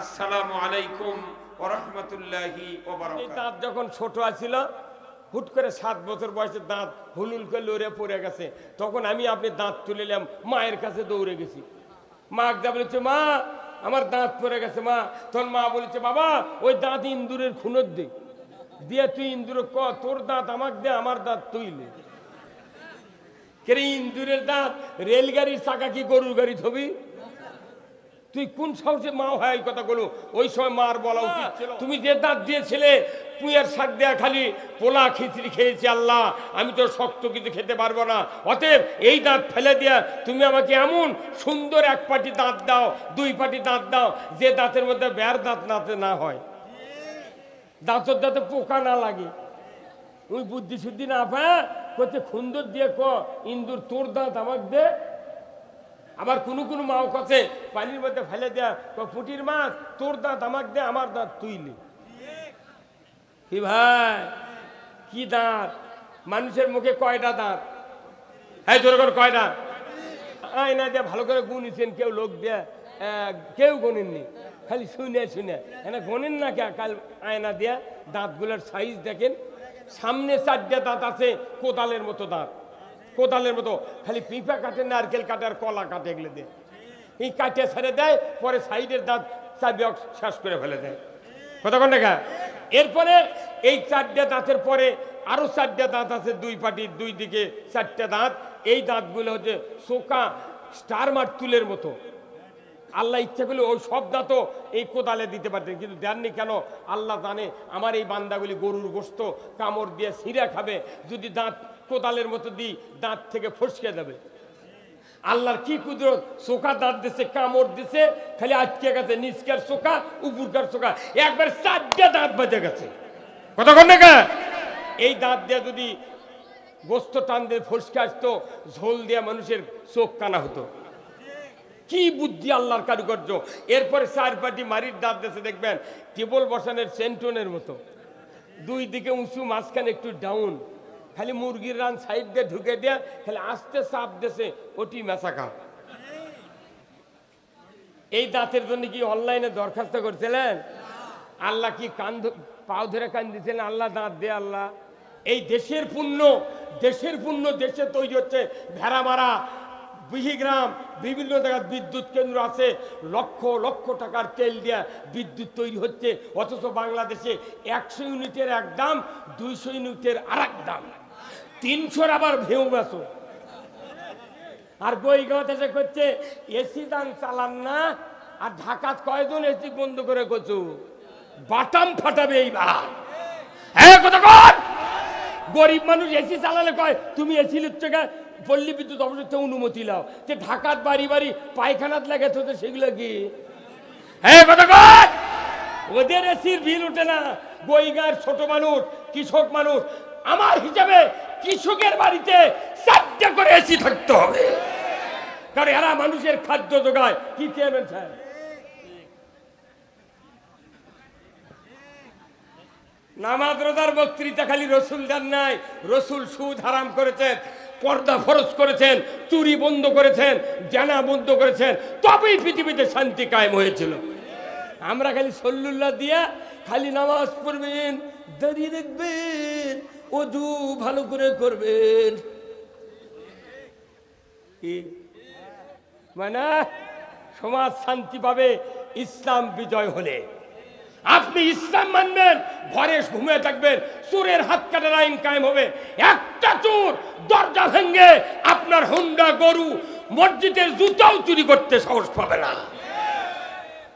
আসসালামু আলাইকুম ওরহমতুল্লাহি এই দাঁত যখন ছোট আছিল, হুট করে সাত বছর বয়সে দাঁত হুলুল করে লড়ে পড়ে গেছে। তখন আমি আপনি দাঁত তুলে নিলাম, মায়ের কাছে দৌড়ে গেছি। মা যা বলেছে, মা, আমার দাঁত পড়ে গেছে, মা। তখন মা বলেছে, বাবা, ওই দাঁত ইন্দুরের খুনত দে। দিয়ে তুই ইন্দুর, ক, তোর দাঁত আমাকে দে, আমার দাঁত তুইলে কেরে, ইন্দুরের দাঁত, রেলগাড়ির চাকা কি গরুর গাড়ি ছবি তুই কোন সাহসে মা হয় এই কথা বলো? ওই সময় মার বলা উচিত তুমি যে দাঁত দিয়েছিলে পুঁয়ের শাক দেয়া খালি পোলা খিচড়ি খেয়েছি আল্লাহ। আমি তো শক্ত কিছু খেতে পারব না। অতএব এই দাঁত ফেলে দিয়া তুমি আমাকে এমন সুন্দর এক পাটি দাঁত দাও দুই পাটি দাঁত দাও যে দাঁতের মধ্যে ব্যার দাঁত নাতে না হয়। দাঁতর দাঁতে পোকা না লাগে। ওই বুদ্ধি শুদ্ধি না পায়? করতে সুন্দর দিয়ে ক ইন্দুর তোর দাঁত আমাকে দে আবার কোনো কোনো মাও কাছে, পানির মধ্যে ফেলে দেয়া পুটির মাছ, তোর দাঁত, আমাকে দে, আমার দাঁত তুইলি কি ভাই? কি দাঁত? মানুষের মুখে কয়টা দাঁত? হ্যাঁ তোর করে কয়টা? আয়না দিয়ে ভালো করে গুনিছেন কেউ লোক দিয়ে কেউ গণেননি। খালি শুনে শুনে। এনে গণেন না কে? কাল আয়না দিয়া, দাঁতগুলোর সাইজ দেখেন। সামনে চারটে দাঁত আছে, কোদালের মতো দাঁত। কোদালের মতো। খালি পিঁপা কাটে নারকেল কাটে, আর কলা কাটে এগুলো দিয়ে। এই কাটে ছেড়ে দেয়, পরে সাইডের দাঁত চাবি শেষ করে ফেলে দেয়। কতক্ষণ দেখা এরপরে এই চারটে দাঁতের পরে আরও চারটে দাঁত আছে দুই পাটির দুই দিকে চারটে দাঁত। এই দাঁতগুলো হচ্ছে শোকা স্টার মার তুলের মতো। আল্লাহ ইচ্ছা করলে ওই সব দাঁতও এই কোদালে দিতে পারতেন, কিন্তু দেননি কেন? আল্লাহ জানে আমার এই বান্দাগুলি গরুর গোস্ত কামড় দিয়ে ছিঁড়ে খাবে। যদি দাঁত কোদালের মতো দিই দাঁত থেকে ফসকে যাবে। আল্লাহর কি কুদরত? চোখা দাঁত দিছে, কামড় দিছে, খালি আটকে গেছে, নিচকার চোখা উপরকার চোখা একবার চারটে দাঁত বেজে গেছে। কতক্ষণ দেখা এই দাঁত দিয়ে যদি গোস্ত টান দিয়ে ফসকে আসতো, ঝোল দিয়ে মানুষের চোখ কানা হতো। কি বুদ্ধি আল্লাহর কারুকার্য? এরপরে চার পাটি মারির দাঁত দেশে দেখবেন, টেবল বসানের সেন্টনের মতো। দুই দিকে উঁচু, মাঝখানে একটু ডাউন। খালি মুরগির রান সাইড দিয়ে ঢুকে দেয়া খালি আস্তে চাপ দেশে ওটি মেশাকা এই দাঁতের জন্য কি অনলাইনে দরখাস্ত করছিলেন? আল্লাহ কি কান পাও ধরে কান দিয়েছিলেন? আল্লাহ দাঁত দে, আল্লাহ। এই দেশের পুণ্য দেশের পুণ্য দেশে তৈরি হচ্ছে ভেড়া মারা। বিহিগ্রাম, বিভিন্ন জায়গায় বিদ্যুৎ কেন্দ্র আছে। লক্ষ লক্ষ টাকার তেল দিয়ে বিদ্যুৎ তৈরি হচ্ছে। অথচ বাংলাদেশে একশো ইউনিটের এক দাম, দুইশো ইউনিটের আর দাম। তিনশোর আবার ভেউ বেসো আর বইগাঁও দেশে করছে এসি দান চালান না, আর ঢাকাত কয়জন এসি বন্ধ করে করছ? বাটাম ফাটাবে এইবার। হ্যাঁ গরিব মানুষ এসি চালালে কয়, তুমি এসি লিখছো পল্লী বিদ্যুৎ অবস্থা অনুমতি লাও যে ঢাকাত বাড়ি বাড়ি পায়খানাত লাগে তো সেগুলো কি? হ্যাঁ ওদের এসির বিল ওঠে না। বইগার ছোট মানুষ, কৃষক মানুষ, আমার হিসাবে কৃষকের বাড়িতে চারটে করে এসি থাকতে হবে। কারণ এরা মানুষের খাদ্য যোগায়। কি চেয়ারম্যান সাহেব নামাজ রোজার বক্তৃতা খালি রসুল দেন নাই। রসুল সুদ হারাম করেছেন, পর্দা ফরজ করেছেন, চুরি বন্ধ করেছেন, জানা বন্ধ করেছেন। তবেই পৃথিবীতে শান্তি কায়েম হয়েছিল। আমরা খালি সল্লুল্লাহ দিয়া খালি নামাজ পড়বেন, দাঁড়িয়ে দেখবেন। অজু ভালো করে করবেন। মানে সমাজ শান্তি পাবে, ইসলাম বিজয় হলে। আপনি ইসলাম মানবেন, ঘরে ঘুমিয়ে থাকবেন, চোরের হাত কাটার আইন কায়েম হবে। একটা চোর দরজা ভেঙ্গে আপনার হুন্ডা, গরু মসজিদের জুতাও চুরি করতে সাহস পাবে না।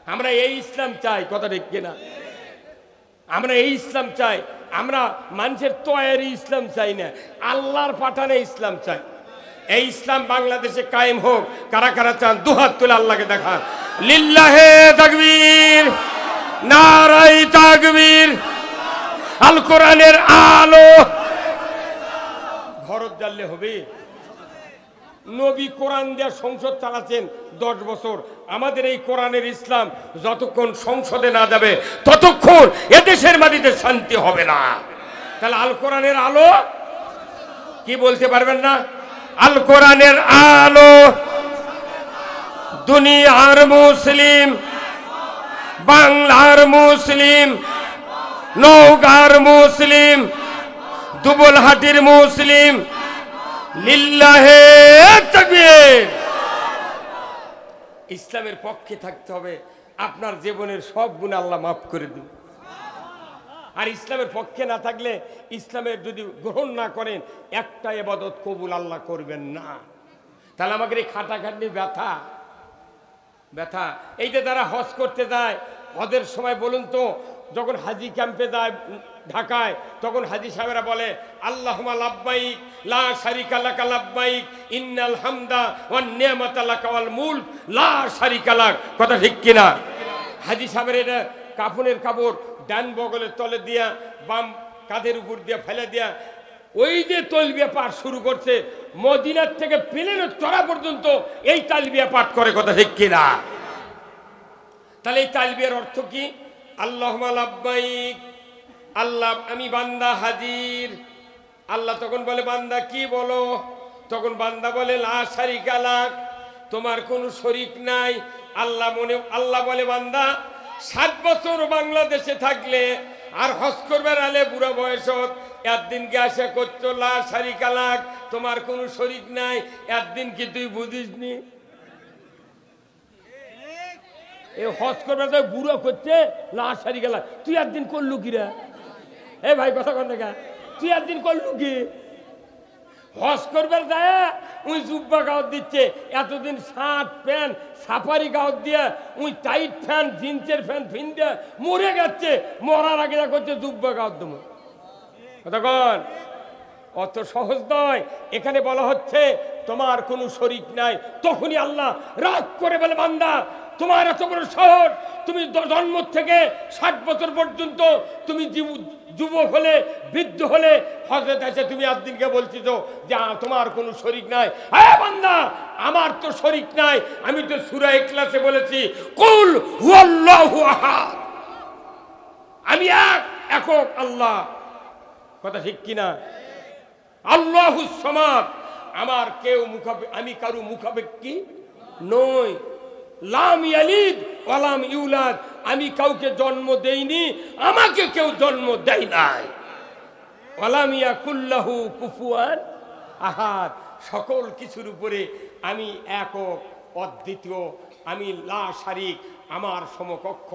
আমরা এই ইসলাম চাই, কথা ঠিক কিনা? আমরা এই ইসলাম চাই আমরা মানুষের তয়েরই ইসলাম চাই না, আল্লাহর পাঠানে ইসলাম চাই। এই ইসলাম বাংলাদেশে কায়েম হোক, কারা কারা চান, দুহাত তুলে আল্লাহকে দেখান। লিল্লাহে তাকবীর নারাই তাকবীর, আল কোরআনের আলো। ঘরত জ্বাললে হবে। নবী কোরআন দেওয়া সংসদ চালাচ্ছেন দশ বছর। আমাদের এই কোরআনের ইসলাম যতক্ষণ সংসদে না যাবে, ততক্ষণ এদেশের মাটিতে শান্তি হবে না। তাহলে আল কোরআনের আলো কি বলতে পারবেন না? আল কোরআনের আলো। দুনিয়ার মুসলিম, বাংলার মুসলিম নৌকার মুসলিম, দুবলহাটির মুসলিম ইসলামের পক্ষে থাকতে হবে। আপনার জীবনের সব গুণ আল্লাহ মাফ করে দিন। আর ইসলামের পক্ষে না থাকলে ইসলামের যদি গ্রহণ না করেন, একটা এবাদত কবুল আল্লাহ করবেন না। তাহলে আমাদের এই খাটাখাটনি ব্যথা। ব্যথা। এই যে তারা হজ করতে যায়, হজের সময় বলুন তো, যখন হাজি ক্যাম্পে যায় ঢাকায়, তখন হাজি সাহেবেরা বলে আল্লাহ লাব্বাইক লাব্বাইক লা কথা ঠিক কিনা? হাজি সাহেবের এটা কাফনের কাপড়, ডান বগলের তলে দিয়া, বাম কাঁধের উপর দিয়া ফেলে দিয়া, ওই যে তলবিয়া পাঠ শুরু করছে, মদিনার থেকে প্লেনের চড়া পর্যন্ত এই তালবিয়া পাঠ করে, কথা ঠিক কিনা? তাহলে এই তালবিয়ার অর্থ কি? আল্লাহ লাব্বাইক আল্লাহ, আমি বান্দা হাজির। আল্লাহ তখন বলে, বান্দা কি বলো? তখন বান্দা বলে, লা তোমার কোনো শরিক নাই। আল্লাহ মনে, আল্লাহ বলে, বান্দা, সাত বছর বাংলাদেশে থাকলে আর হজ করবার আলে বুড়া বয়সত, একদিন কি আশা করছ লা শারিকা লাক, তোমার কোনো শরিক নাই। একদিন কি তুই বুঝিসনি? এ হজ করবে তো বুড়ো করছে লাশ সারি গেল তুই একদিন করলু কি রে এ ভাই, কথা কন দেখা। তুই একদিন করলু কি? হজ করবার যায় উই জুব্বা গাওয়াত দিচ্ছে। এতদিন শার্ট, প্যান্ট, সাফারি গাওয়াত দিয়ে উই টাইট ফ্যান, জিন্সের ফ্যান ফিন দিয়ে মরে গেছে। মরার আগে যা করছে, জুব্বা গাওয়াত দেবো। কথা কন? অত সহজ নয়। এখানে বলা হচ্ছে, তোমার কোনো শরিক নাই। তখনই আল্লাহ রাগ করে বলে, বান্দা, তোমার এত বড় শহর তুমি জন্ম থেকে ষাট বছর পর্যন্ত তুমি জীব- যুবক হলে, বৃদ্ধ হলে হজরত আছে তুমি একদিনকে বলছি তো যে তোমার কোনো শরিক নাই। হ্যাঁ বান্দা, আমার তো শরিক নাই। আমি তো সুরাই ক্লাসে বলেছি, কুল হুয়াল্লাহু আহাদ। আমি এক একক আল্লাহ। কথা ঠিক কিনা? আল্লাহ সমাদ। আমার কেউ মুখাপে, আমি কারু মুখাপেক্ষি নই। লাম ইয়ালিদ ওয়ালাম ইউলাদ। আমি কাউকে জন্ম দেইনি, আমাকে কেউ জন্ম দেয় নাই। ওয়ালাম ইয়াকুল্লাহু কুফুয়ান আহাদ। সকল কিছুর উপরে আমি একক, অদ্বিতীয়, আমি লা শারিক আমার সমকক্ষ,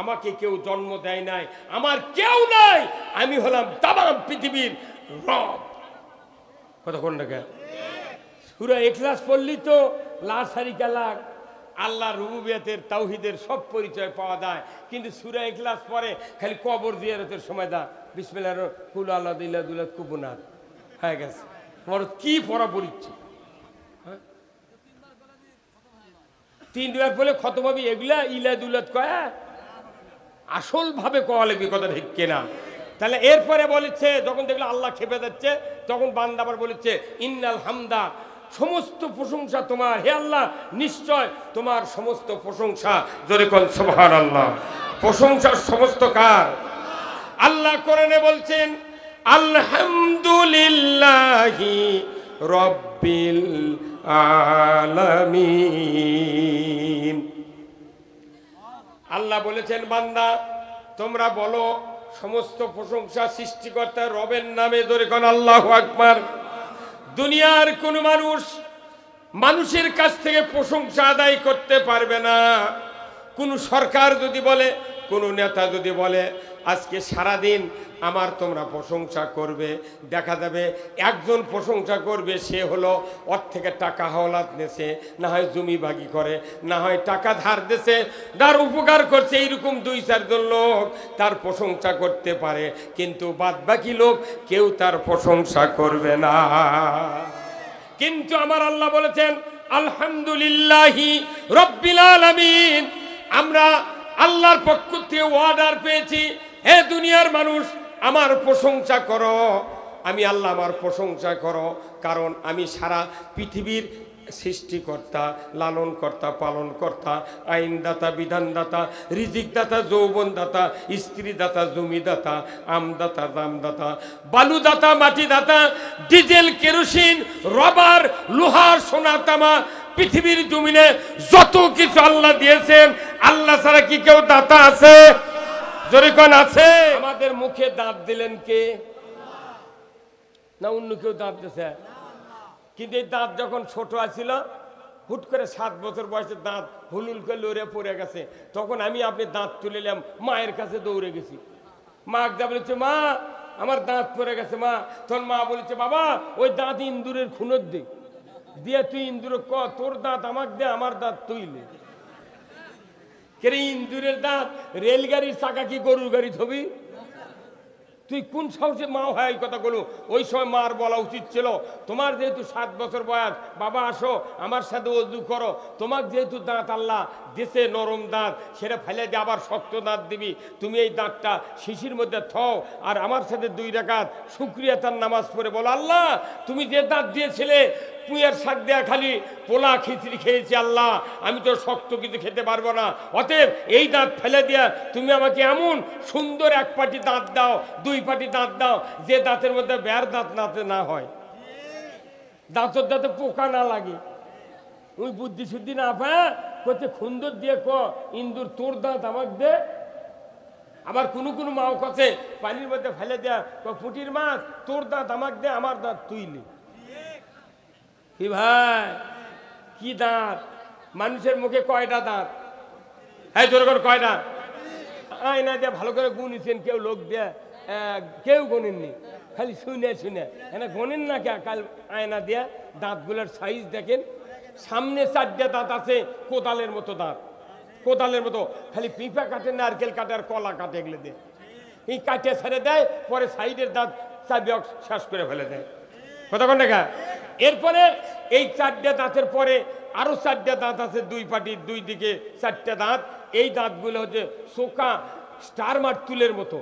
আমাকে কেউ জন্ম দেয় নাই, আমার কেউ নাই, আমি হলাম তামাম পৃথিবীর রব। কোন টাকা সুরা এখলাস পড়লি তো লা হারিকা লাগ আল্লাহ রুবুবিয়াতের, তাওহিদের সব পরিচয় পাওয়া যায়। কিন্তু সুরা এখলাস পরে খালি কবর জিয়ারতের সময় দা বিসমিল্লাহ কুল আল্লাহ দিল্লাহ দুল্লাহ কুবুনাথ হয়ে গেছে। তোমার কি পড়া হ্যাঁ? তিন দুয়ার বলে ক্ষত ভাবি, এগুলা ইলা দুলাত কয়া? আসল ভাবে কওয়া লাগবে কথা ঠিক কেনা। তাহলে এরপরে বলেছে, যখন দেখল আল্লাহ খেপে যাচ্ছে, তখন বান্দা আবার বলেছে, ইন্নাল হামদা সমস্ত প্রশংসা তোমার। হে আল্লাহ, নিশ্চয় তোমার সমস্ত প্রশংসা। জোরে কন সুবহান আল্লাহ প্রশংসার সমস্ত কার? আল্লাহ কোরআনে বলছেন, আলহামদুলিল্লাহি রব্বিল আলামিন। আল্লাহ বলেছেন, বান্দা, তোমরা বলো, সমস্ত প্রশংসা সৃষ্টিকর্তা রবের নামে ধরে কোন, আল্লাহ আকবার। দুনিয়ার কোন মানুষ মানুষের কাছ থেকে প্রশংসা আদায় করতে পারবে না। কোন সরকার যদি বলে, কোন নেতা যদি বলে আজকে সারাদিন আমার তোমরা প্রশংসা করবে। দেখা যাবে একজন প্রশংসা করবে, সে হলো ওর থেকে টাকা হাওলাত নেছে, না হয় জমি ভাগি করে, না হয় টাকা ধার দেছে তার উপকার করছে এইরকম দুই চারজন লোক, তার প্রশংসা করতে পারে। কিন্তু বাদ বাকি লোক কেউ তার প্রশংসা করবে না। কিন্তু আমার আল্লাহ বলেছেন, আলহামদুলিল্লাহি রব্বিল আলামিন। আমরা আল্লাহর পক্ষ থেকে অর্ডার পেয়েছি। হে দুনিয়ার মানুষ, আমার প্রশংসা করো। আমি আল্লাহ আমার প্রশংসা করো, কারণ আমি সারা পৃথিবীর সৃষ্টিকর্তা, লালনকর্তা, পালনকর্তা, আইনদাতা, বিধানদাতা, রিজিকদাতা, যৌবনদাতা, স্ত্রীদাতা, জমিদাতা, আমদাতা দামদাতা বালুদাতা, মাটিদাতা, ডিজেল, কেরোসিন, রবার লোহার সোনা, তামা, পৃথিবীর জমিনে যত কিছু আল্লাহ দিয়েছেন, আল্লাহ ছাড়া কি কেউ দাতা আছে? জোরে কোন আছে? আমাদের মুখে দাঁত দিলেন কে? না, অন্য কেউ দাঁত দিয়েছে কিন্তু এই দাঁত যখন ছোট আছিল, হুট করে সাত বছর বয়সে দাঁত হুলুল করে লড়ে পড়ে গেছে। তখন আমি আপনি দাঁত তুলে নিলাম, মায়ের কাছে দৌড়ে গেছি। মা যা বলেছে, মা, আমার দাঁত পড়ে গেছে, মা। তখন মা বলেছে, বাবা, ওই দাঁত ইন্দুরের খুনত দে। দিয়ে তুই ইন্দুর, ক, তোর দাঁত আমাকে দে, আমার দাঁত তুইলে কেরে ইন্দুরের দাঁত, রেলগাড়ির চাকা কি গরুর গাড়ি থবি তুই কোন সাহসে মা হয় এই কথাগুলো ওই সময় মার বলা উচিত ছিল। তোমার যেহেতু সাত বছর বয়স, বাবা আসো, আমার সাথে অজু করো। তোমার যেহেতু দাঁত আল্লাহ, দেশে নরম দাঁত, সেটা ফেলে দিয়ে আবার শক্ত দাঁত দিবি। তুমি এই দাঁতটা শিশির মধ্যে থও, আর আমার সাথে দুই রাকাত শুক্রিয়া তার নামাজ পড়ে বলো, আল্লাহ, তুমি যে দাঁত দিয়েছিলে পুঁয়ের শাক দেয়া খালি পোলা খিচড়ি খেয়েছি, আল্লাহ। আমি তো শক্ত কিছু খেতে পারব না। অতএব এই দাঁত ফেলে দিয়া তুমি আমাকে এমন সুন্দর এক পাটি দাঁত দাও, দুই পাটি দাঁত দাও, যে দাঁতের মধ্যে বের দাঁত নাতে না হয়। দাঁতর দাঁতে পোকা না লাগে। ওই বুদ্ধি শুদ্ধি না পায়? করতে সুন্দর দিয়ে ক, ইন্দুর তোর দাঁত আমাকে দে। আবার কোনো কোনো মাও কাছে পানির মধ্যে ফেলে দেয়া পুটির মাছ, তোর দাঁত আমাকে দে, আমার দাঁত তুইলি কি ভাই, কি দাঁত? মানুষের মুখে কয়টা দাঁত? হ্যাঁ জোর করে কয়টা আয়না দিয়ে ভালো করে গুনিছেন কেউ লোক দিয়ে। কেউ গণেননি, খালি শুনে শুনে। এনে গণেন না কে? কাল আয়না দিয়া দাঁতগুলোর সাইজ দেখেন। সামনে চারটে দাঁত আছে, কোদালের মতো দাঁত। কোদালের মতো, খালি পিঁপা কাটে, নারকেল কাটে আর কলা কাটে এগুলো দিয়ে। এই কাটে ছেড়ে দেয়, পরে সাইডের দাঁত চাবি শেষ করে ফেলে দেয়। কতক্ষণ দেখা এরপরে এই চারটে দাঁতের পরে আরও চারটে দাঁত আছে দুই পাটির দুই দিকে চারটে দাঁত। এই দাঁতগুলো হচ্ছে সোকা স্টার মার্তুলের মতো।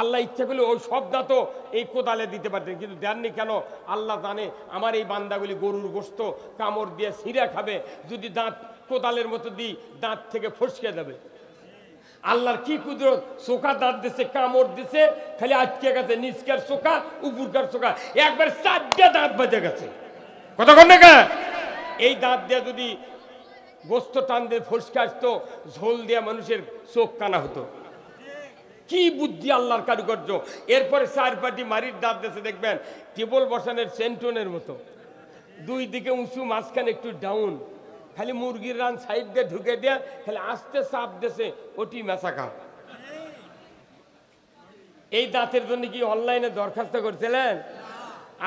আল্লাহ ইচ্ছা করলে ওই সব দাঁতও এই কোদালে দিতে পারতেন, কিন্তু দেননি কেন? আল্লাহ জানে আমার এই বান্দাগুলি গরুর গোস্ত, কামড় দিয়ে ছিঁড়া খাবে, যদি দাঁত কোদালের মতো দিই, দাঁত থেকে ফসকে দেবে আল্লাহর কি কুদরত? চোখা দাঁত দিছে, কামড় দিছে, খালি আটকে গেছে, নিচকার চোখা উপরকার চোখা একবার চারটা দাঁত বাজে গেছে। কতক্ষণ দেখা এই দাঁত দিয়ে যদি গোস্ত টান দিয়ে ফসকে আসতো, ঝোল দিয়ে মানুষের চোখ কানা হতো। কি বুদ্ধি আল্লাহর কারুকার্য? এরপরে চার পাটি মারির দাঁত দেশে দেখবেন, টেবল বসানের সেন্টনের মতো। দুই দিকে উঁচু, মাঝখানে একটু ডাউন। খালি মুরগির রান সাইড দিয়ে ঢুকে দেয়া খালি আস্তে চাপ দেশে ওটি মেশাকা এই দাঁতের জন্য কি অনলাইনে দরখাস্ত করছিলেন?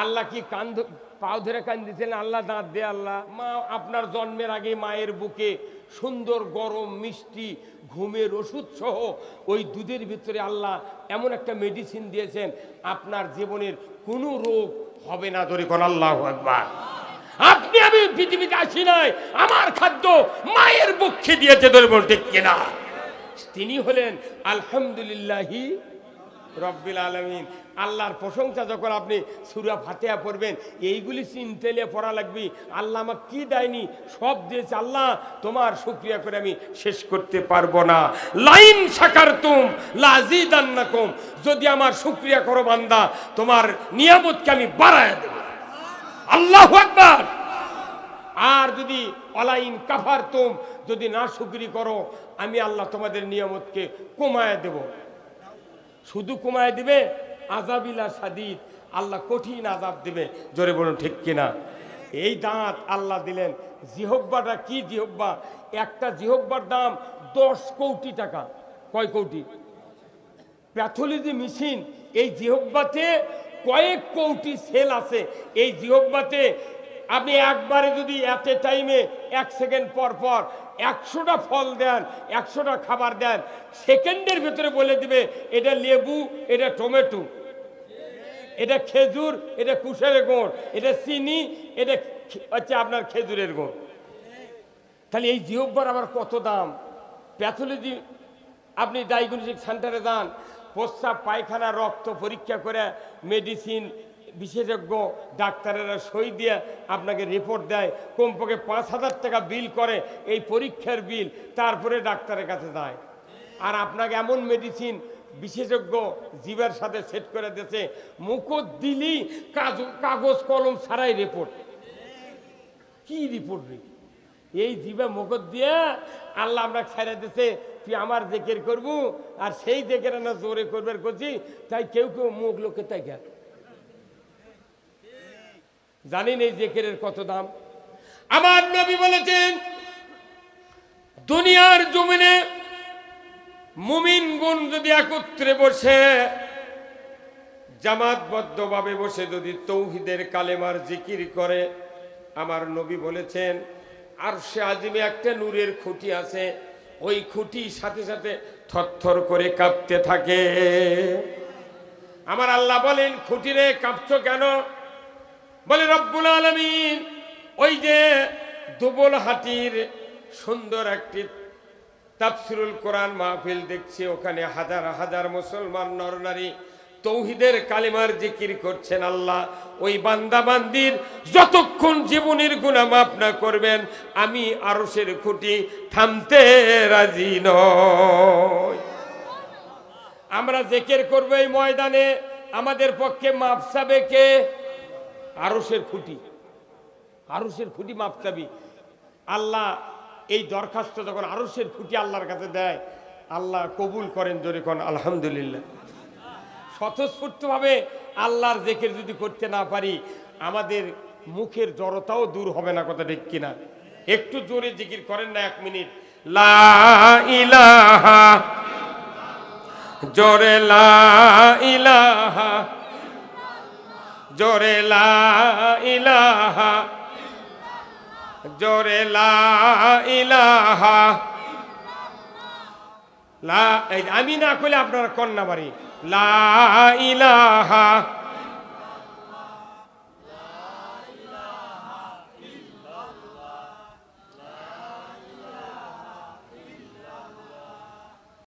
আল্লাহ কি কান পাও ধরে কান দিয়েছিলেন আল্লাহ দাঁত দে আল্লাহ। মা, আপনার জন্মের আগে মায়ের বুকে সুন্দর গরম মিষ্টি ঘুমের ওষুধ সহ ওই দুধের ভিতরে আল্লাহ এমন একটা মেডিসিন দিয়েছেন, আপনার জীবনের কোনো রোগ হবে না ধরে কোন আল্লাহ একবার আমি পৃথিবীতে আসি নাই। আমার খাদ্য মায়ের বুকে দিয়েছে ধরে বলতে কিনা? তিনি হলেন আলহামদুলিল্লাহি রব্বিল আলমিন। আল্লাহর প্রশংসা যখন আপনি সুরা ফাতেহা পড়বেন, এইগুলি চিনতেলে পড়া লাগবে। আল্লাহ আমাকে কি দেয়নি? সব দিয়েছে আল্লাহ। তোমার শুক্রিয়া করে আমি শেষ করতে পারব না। লাইন সাকার তুম লাজিদান্নাকুম। যদি আমার শুক্রিয়া করো বান্দা, তোমার নিয়ামতকে আমি বাড়ায় দেব। আল্লাহ আকবার! আর যদি অলাইন কাফার তুম, যদি না শুকরি করো, আমি আল্লাহ তোমাদের নিয়ামতকে কমায় দেব। শুধু কমায় দিবে? আজাবিলা সাদিদ আল্লাহ কঠিন আজাব দিবে। জোরে বলুন, ঠিক কিনা? এই দাঁত আল্লাহ দিলেন। জিহব্বাটা কি জিহব্বা? একটা জিহব্বার দাম দশ কোটি টাকা। কয় কোটি? প্যাথোলজি মেশিন, এই জিহব্বাতে কয়েক কোটি সেল আছে। এই জিহব্বাতে আপনি একবারে যদি এত টাইমে এক সেকেন্ড পর পর একশোটা ফল দেন, একশোটা খাবার দেন, সেকেন্ডের ভিতরে বলে দিবে, এটা লেবু, এটা টমেটো, এটা খেজুর, এটা কুশের গুড়, এটা চিনি, এটা হচ্ছে আপনার খেজুরের গুড়। তাহলে এই জিহব্বার আবার কত দাম? প্যাথোলজি, আপনি ডায়াগনস্টিক সেন্টারে যান, প্রস্রাব, পায়খানা, রক্ত পরীক্ষা করে মেডিসিন বিশেষজ্ঞ ডাক্তারেরা সই দিয়ে আপনাকে রিপোর্ট দেয়, কমপক্ষে পাঁচ হাজার টাকা বিল করে, এই পরীক্ষার বিল তারপরে ডাক্তারের কাছে যায়। আর আপনাকে এমন মেডিসিন বিশেষজ্ঞ জীবের সাথে সেট করে দিয়েছে মুখত দিলি কাজ- কাগজ, কলম ছাড়াই রিপোর্ট কি রিপোর্ট রে? এই জিবা মুখত দিয়ে আল্লাহ আমরা ছেড়ে দিছে তুই আমার জেকের করবু, আর সেই জেকের না জোরে করবার করছি, তাই কেউ কেউ মুখ লোকে তাই গেল জানি এই জেকেরের কত দাম? আমার নবী বলেছেন, দুনিয়ার জমিনে মুমিন গুণ যদি একত্রে বসে, জামাতবদ্ধভাবে বসে যদি তৌহিদের কালেমার জিকির করে, আমার নবী বলেছেন আর সে আজিমে একটা নূরের খুঁটি আছে, ওই খুঁটি সাথে সাথে থরথর করে কাঁপতে থাকে। আমার আল্লাহ বলেন খুঁটিরে কাঁপছ কেন? বলে, রব্বুল আলমিন, ওই যে দুবল হাটির সুন্দর একটি তাফসিরুল কোরআন মাহফিল দেখছি, ওখানে হাজার হাজার মুসলমান নরনারী তৌহিদের কালিমার জিকির করছেন আল্লাহ। ওই বান্দা বান্দির যতক্ষণ জীবনের গুণা মাফ না করবেন, আমি আরসের খুঁটি থামতে রাজি নয় আমরা জেকের করব এই ময়দানে, আমাদের পক্ষে মাপ চাবে কে? আরসের খুঁটি। আরসের খুঁটি মাপ চাবি। আল্লাহ এই দরখাস্ত যখন আরসের খুঁটি আল্লাহর কাছে দেয়, আল্লাহ কবুল করেন জোরে কোন, আলহামদুলিল্লাহ। স্বতঃস্ফূর্তভাবে আল্লাহর জেকের যদি করতে না পারি, আমাদের মুখের জড়তাও দূর হবে না কথা ঠিক কিনা। একটু জোরে জিকির করেন না এক মিনিট। লা ইলাহা, জোরে লা ইলাহা। জোরে লা ইলাহা, জোরে লা ইলাহা। লা আমি না কইলে আপনারা কন্যা বাড়ি লা ইলাহা।